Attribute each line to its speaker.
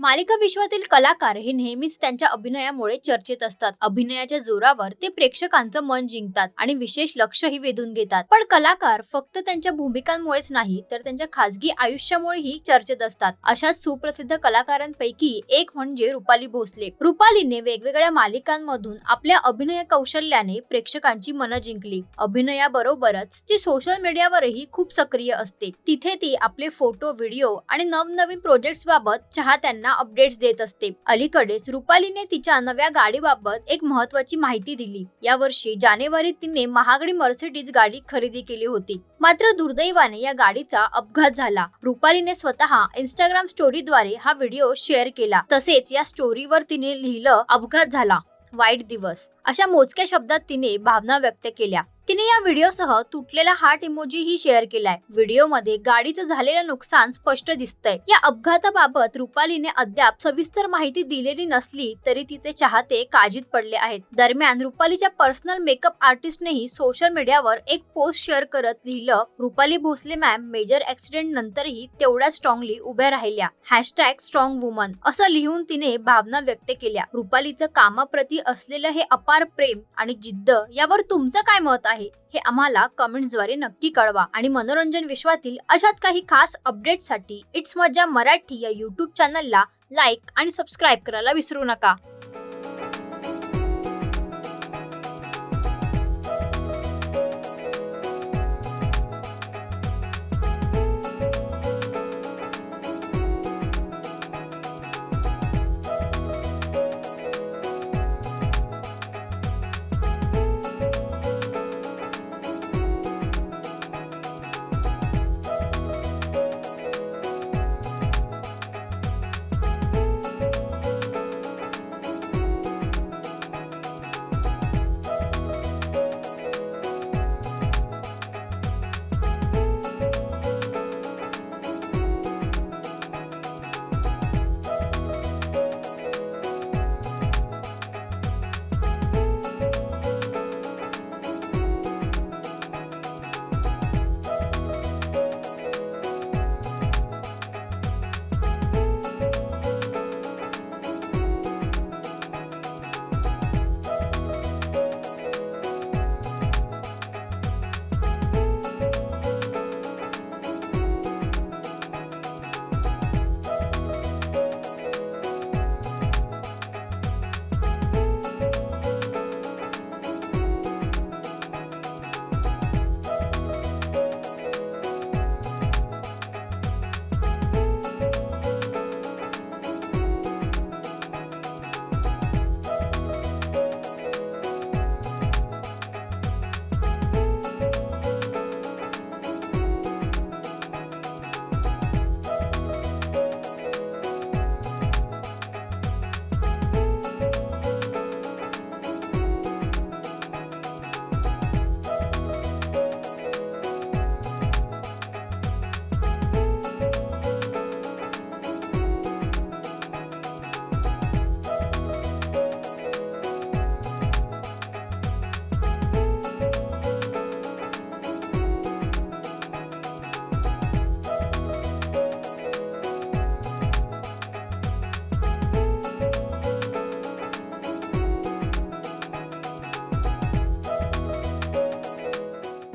Speaker 1: मालिका विश्वातील कलाकार हे नेहमीच त्यांच्या अभिनयामुळे चर्चेत असतात. अभिनयाच्या जोरावर ते प्रेक्षकांचं मन जिंकतात आणि विशेष लक्षही वेधून घेतात. पण कलाकार फक्त त्यांच्या भूमिकांमुळेच नाही तर त्यांच्या खासगी आयुष्यामुळेही चर्चेत असतात. अशाच सुप्रसिद्ध कलाकारांपैकी एक म्हणजे रुपाली भोसले. रुपालीने वेगवेगळ्या मालिकांमधून आपल्या अभिनय कौशल्याने प्रेक्षकांची मनं जिंकली. अभिनयाबरोबरच ती सोशल मीडियावरही खूप सक्रिय असते. तिथे ती आपले फोटो व्हिडिओ आणि नवनवीन प्रोजेक्ट्स बाबत चाहत्यांना अपडेट्स देत असते. अलीकडेच रुपालीने तिच्या नव्या गाडीबाबत एक महत्वाची माहिती दिली. या वर्षी जानेवारीत तिने महागडी मर्सिडीज गाडी खरेदी केली होती. मात्र दुर्दैवाने या गाडीचा अपघात झाला. रुपालीने स्वतः इंस्टाग्राम स्टोरीद्वारे हा व्हिडिओ शेअर केला. तसेच या स्टोरीवर तिने लिहिलं अपघात झाला. वाईट दिवस. अशा मोजक्या शब्दात तिने भावना व्यक्त केल्या. तिने या व्हिडिओसह तुटलेला हार्ट इमोजीही शेअर केलाय. व्हिडिओमध्ये गाडीचं झालेलं नुकसान स्पष्ट दिसतंय. या अपघाताबाबत रुपालीने अद्याप सविस्तर माहिती दिलेली नसली तरी तिचे चाहते काळजीत पडले आहेत. दरम्यान रुपालीच्या पर्सनल मेकअप आर्टिस्टनेही सोशल मीडियावर एक पोस्ट शेअर करत लिहिलं Rupali Bhosale ma'am major accident नंतरही तेवढ्या स्ट्रॉंगली उभ्या राहिल्या. Hashtag strong woman. असं लिहून तिने भावना व्यक्त केल्या. रुपालीचं कामाप्रती असलेलं हे अपार प्रेम आणि जिद्द यावर तुमचं काय मत आहे? हे आम्हाला कमेंट्सद्वारे नक्की कळवा आणि मनोरंजन विश्वातील अशाच काही खास अपडेट्ससाठी इट्स मजा मराठी या यूट्यूब चॅनलला लाईक आणि सबस्क्राईब करायला विसरू नका.